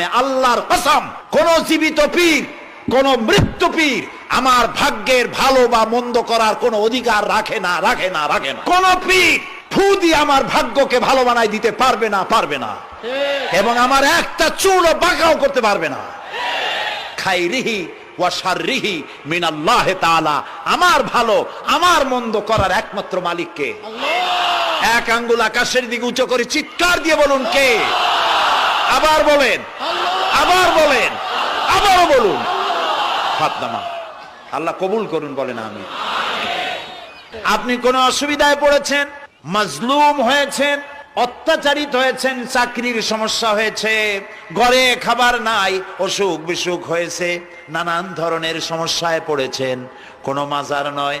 সামনে আল্লাহর কসম, কোন জীবিত পীর, কোন মৃত্যু পীর আমার ভাগ্যের ভালো বা মন্দ করার কোন অধিকার রাখে না রাখে না রাখে না। কোন পীর ফু দিয়ে আমার ভাগ্যকে ভালো বানাই দিতে পারবে না পারবে না। এবং আমার একটা চুলও বাঁকাও করতে পারবে না। খাইরিহি ওয়া শাররিহি মিনাল্লাহ তাআলা। আমার ভালো, আমার মন্দ করার একমাত্র মালিককে। এক আঙ্গুল আকাশের দিকে উঁচু করে চিৎকার দিয়ে বলুন কে? আবার বলেন আবার বলেন, আবারও বলুন। ফাতনামা, আল্লাহ কবুল করুন বলেন আমি আপনি কোন অসুবিধায় পড়েছেন? মজলুম হয়েছেন? অত্যাচারিত হয়েছেন? চাকরির সমস্যা হয়েছে? ঘরে খাবার নাই অসুখ বিসুখ হয়েছে? নানান ধরনের সমস্যায় পড়েছেন? কোনো মাজার নয়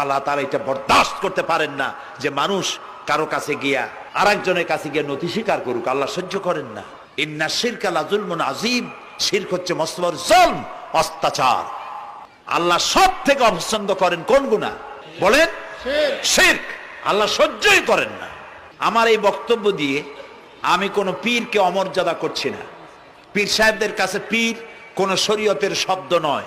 আল্লাহ তারা এটা বরদাস্ত করতে পারেন না যে মানুষ কারও কাছে গিয়া আর একজনের কাছে গিয়ে নথি স্বীকার করুক আল্লাহ সহ্য করেন না। ইন্না শিরকা লাজুলমুন আজিম শিরক হচ্ছে মস্তবর জলম অত্যাচার আল্লাহ সব থেকে অপছন্দ করেন কোন গুণা বলেন শিরক। আল্লাহ সহ্যই করেন না। আমার এই বক্তব্য দিয়ে আমি কোনো পীরকে অমর্যাদা করছি না। পীর সাহেবদের কাছে পীর কোন শরীয়তের শব্দ নয়।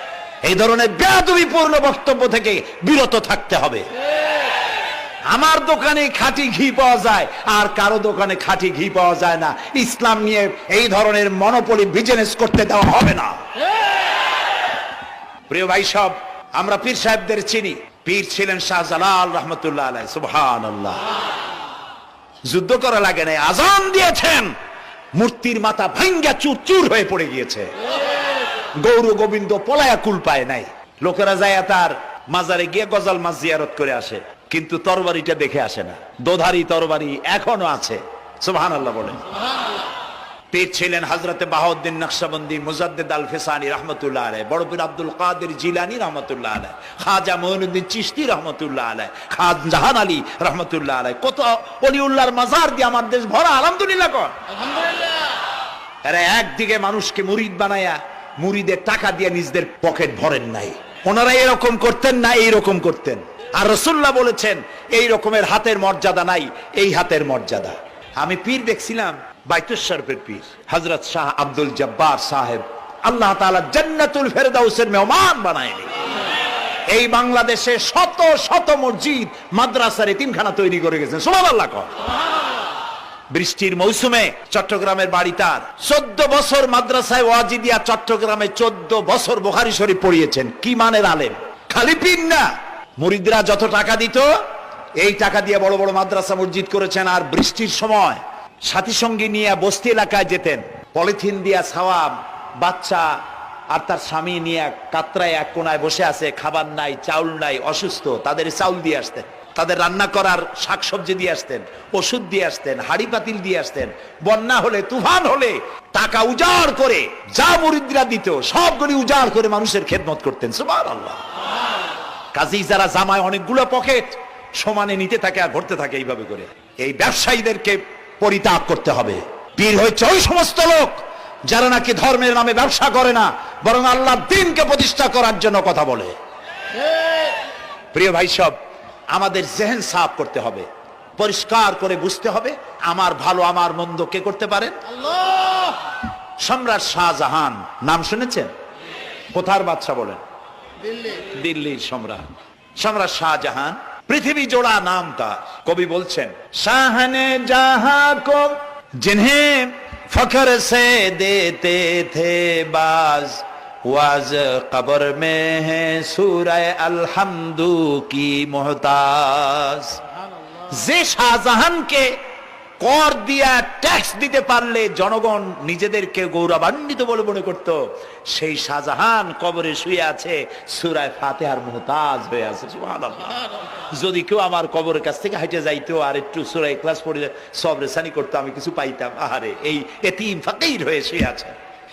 এই ধরনের বেয়াদবিপূর্ণ বক্তব্য থেকে বিরত থাকতে হবে। আমার দোকানে খাঁটি ঘি পাওয়া যায়, আর কারও দোকানে খাঁটি ঘি পাওয়া যায় না। ইসলাম নিয়ে এই ধরনের মনোপলি বিজনেস করতে দেওয়া হবে না। প্রিয় ভাই সব আমরা পীর সাহেবদের চিনি। পীর ছিলেন শাহজালাল রহমতুল্লাহ আলাই সুবহান যুদ্ধ করা লাগে নাই, আজান দিয়েছেন। মূর্তির মাথা ভাঙ্গা চুর চুর হয়ে পড়ে গিয়েছে। গৌর গোবিন্দ পলায়া কুল পায় নাই। লোকেরা যায় তার মাজারে গিয়ে গজাল মাছ জিয়ারত করে আসে কিন্তু তরবারিটা দেখে আসে না। দোধারি তরবারি এখনও আছে। সুবহান আল্লাহ বলেন। পীর ছিলেন হজরতে বাহাউদ্দিন নকশবন্দি মুজাদ্দেদ আল ফেসানি রহমতুল্লাহ আলাই বড় পীর আব্দুল কাদের জিলানি রহমতুল্লাহ আলাই খাজা মহিনুদ্দিন চিস্তি রহমতুল্লাহ আলাই খান জাহান আলী রহমতুল্লাহ আলাই কত অলিউল্লাহর মাজার দিয়ে আমার দেশ ভরা আলহামদুলিল্লাহ কর। আরে একদিকে মানুষকে মুরিদ বানায়া মুরিদের টাকা দিয়ে নিজদের পকেট ভরেন নাই। ওনারা এরকম করতেন না, এইরকম করতেন। আর রসুল্লাহ বলেছেন, এই রকমের হাতের মর্যাদা নাই, এই হাতের মর্যাদা। আমি পীর দেখছিলাম বাইতুশরফের পীর হজরত শাহ আব্দুল জব্বার সাহেব। আল্লাহ তাআলা জান্নাতুল ফেরদাউসের মেহমান বানায়নি। এই বাংলাদেশে শত শত মসজিদ, মাদ্রাসার তিনখানা তৈরি করে গেছেন। সুবহানাল্লাহ কর। বৃষ্টির মৌসুমে চট্টগ্রামের বাড়ি তার। চোদ্দ বছর মাদ্রাসায় ওয়াজিদিয়া চট্টগ্রামে চোদ্দ বছর বোখারি শরীফ পড়িয়েছেন। কি মানের আলেম? খালি পিন না। মুরিদরা যত টাকা দিত, এই টাকা দিয়ে বড় বড় মাদ্রাসা মসজিদ করেছেন আর বৃষ্টির সময় সাথী সঙ্গী নিয়ে বস্তি এলাকায় যেতেন। পলিথিন দিয়া ছাওয়া বাচ্চা আর তার স্বামী নিয়ে কাতরায় এক কোনায় বসে আছে, খাবার নাই, চাউল নাই, অসুস্থ, তাদের চাউল দিয়ে আসতেন। তাদের রান্না করার শাকসবজি দিয়ে আসতেন ওষুধ দিয়ে আসতেন হাড়ি পাতিল দিয়ে আসতেন বন্যা হলে তুফান হলে টাকা উজাড় করে যা মুরিদরা দিত সবগুলি উজাড় করে মানুষের খেদমত করতেন। সুবাহ আল্লাহ কাজেই যারা জামায় অনেকগুলো পকেট সমানে নিতে থাকে আর ভরতে থাকে এইভাবে করে। এই ব্যবসায়ীদেরকে পরিত্যাগ করতে হবে। পীর হচ্ছে ওই সমস্ত লোক যারা নাকি ধর্মের নামে ব্যবসা করে না বরং আল্লাহ দিনকে প্রতিষ্ঠা করার জন্য কথা বলে। প্রিয় ভাই সব আমাদের জেহেন সাফ করতে হবে। পরিষ্কার করে বুঝতে হবে আমার ভালো আমার মন্দ কে করতে পারেন সম্রাট শাহজাহান নাম শুনেছেন? কোথার বাচ্চা বলেন? দিল্লির সম্রাট। সম্রাট শাহজাহান পৃথিবী জোড়া নাম তার। কবি বলছেন শাহনে জাহা কো জিনহে ফখর সে দেতে থে বাজ। वाज कब्र में है सूरह अलहमदू की मोहताज যে শাহজাহানকে কর দিয়া ট্যাক্স দিতে পারলে জনগণ নিজেদেরকে গৌরবান্বিত বলে মনে করত সেই শাহজাহান কবরে শুয়ে আছে সুরায় ফাতেহার মুহতাজ হয়ে আছে সুবহানাল্লাহ। যদি কেউ আমার কবরের কাছ থেকে হাইটে যাইতো আর একটু সুরায় ক্লাস পড়ে সব রেসানি করতো আমি কিছু পাইতাম আহারে এই এতিম ফাকির হয়ে শুয়ে আছে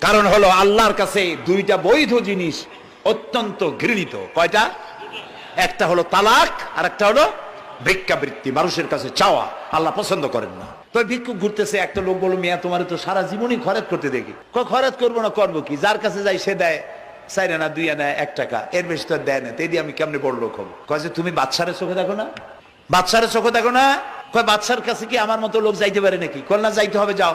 কারণ হলো আল্লাহর কাছে দুইটা বৈধ জিনিস অত্যন্ত ঘৃণিত। কয়টা? একটা হলো তালাক আর একটা হলো ভিক্ষাবৃত্তি, মানুষের কাছে চাওয়া। আল্লাহ পছন্দ করেন না। তো ভিক্ষুক ঘুরতেছে, একটা লোক বলো মিয়া, তোমার তো সারা জীবনই খরচ করতে দেখি। খরচ করব না, করব কি? যার কাছে যাই, সে দেয়, চাই না দুই আনা এক টাকা। এর বেশি তো দেয় না। তেদি আমি কেমনে বড় লোক হব? কয় তুমি বাচ্চারে চোখে দেখো না? বাচ্চারে চোখে দেখো না? কয় বাচ্চার কাছে কি আমার মতো লোক যাইতে পারে নাকি? কল না, যাইতে হবে, যাও।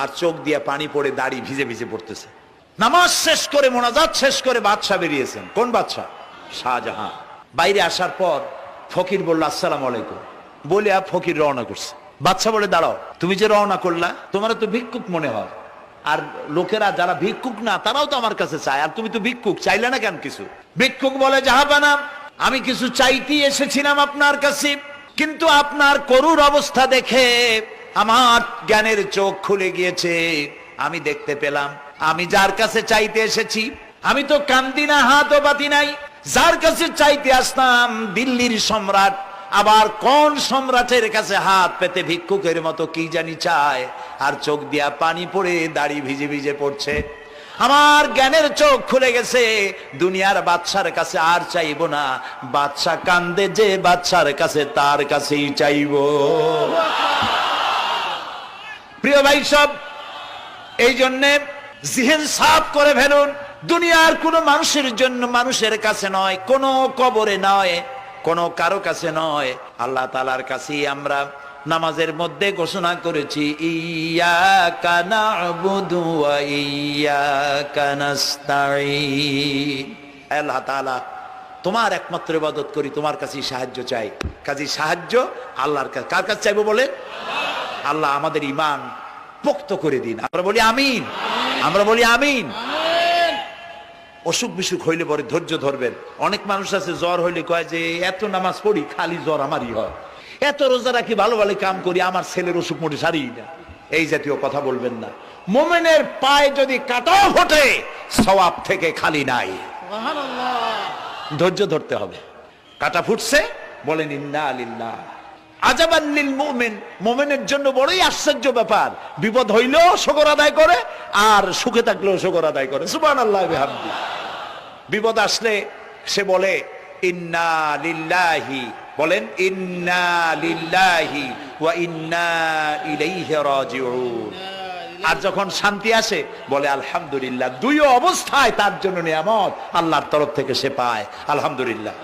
আর চোখ দিয়ে পানি পড়ে দাড়ি ভিজে ভিজে পড়তেছে। নামাজ শেষ করে মোনাজাত শেষ করে বাদশাহ বেরিয়েছেন। কোন বাদশাহ? শাহজাহান। বাইরে আসার পর ফকির বলল আসসালাম আলাইকুম। বলে আর ফকির রওনা করছে। বাদশাহ বলে দাঁড়াও তুমি যে রওনা করলা তোমার তো ভিক্ষুক মনে হয়। আর লোকেরা যারা ভিক্ষুক না তারাও তো আমার কাছে চায়। আর তুমি তো ভিক্ষুক চাইলে না কেন কিছু? ভিক্ষুক বলে যাহাবানা আমি কিছু চাইতে এসেছিলাম আপনার কাছে। কিন্তু আপনার করুর অবস্থা দেখে আমার জ্ঞানের চোখ খুলে গিয়েছে। আমি দেখতে পেলাম, আমি যার কাছে চাইতে এসেছি, আমি তো কান্দি না, হাতও বাতি নাই। যার কাছে চাইতে আসতাম, দিল্লির সম্রাট, আবার কোন সম্রাটের কাছে হাত পেতে ভিক্ষুকের মতো কি জানি চায়, আর চোখ দিয়া পানি পড়ে দাড়ি ভিজে ভিজে পড়ছে। আমার জ্ঞানের চোখ খুলে গেছে, দুনিয়ার বাদশার কাছে আর চাইব না, বাদশা কান্দে যে বাদশার কাছে তার কাছেই চাইব। প্রিয় ভাই সব, এই জন্যে জিহেন সাফ করে ফেলুন। দুনিয়ার কোনো মানুষের জন্য মানুষের কাছে নয়, কোনো কবরে নয়, কোনো কারও কাছে নয়। আল্লাহ তালার কাছেই আমরা নামাজের মধ্যে ঘোষণা করেছি ইয়া কানা ইয়া আল্লাহ তাআলা, তোমার একমাত্র ইবাদত করি, তোমার কাছেই সাহায্য চাই। কাজী সাহায্য আল্লাহর কাছে। কার কাছে চাইব বলে আল্লাহ আমাদের ইমান পোক্ত করে দিন। আমরা বলি আমিন। আমরা বলি আমিন। অসুখ বিসুখ হইলে পরে ধৈর্য ধরবেন। অনেক মানুষ আছে জ্বর হইলে কয় যে এত নামাজ পড়ি খালি জ্বর আমারই হয়। এত রোজা রাখি ভালো ভালো কাম করি আমার ছেলের অসুখ মোটে সারি না। এই জাতীয় কথা বলবেন না। মোমেনের পায়ে যদি কাটাও ফোটে সওয়াব থেকে খালি নাই। ধৈর্য ধরতে হবে। কাটা ফুটছে বলেন ইন্না আলিল্লাহ আজাবান্নিল মুমিন। মুমিনের জন্য বড়ই আশ্চর্য ব্যাপার। বিপদ হইলেও শকর আদায় করে, আর সুখে থাকলেও শকর আদায় করে। সুবহানাল্লাহ বিহামদি। বিপদ আসলে সে বলে, ইন্না লিল্লাহি। বলেন, ইন্না লিল্লাহি ওয়া ইন্না ইলাইহি রাজিউন। আর যখন শান্তি আসে, বলে, আলহামদুলিল্লাহ। দুই অবস্থায় তার জন্য নিয়ামত আল্লাহর তরফ থেকে সে পায়। আলহামদুলিল্লাহ।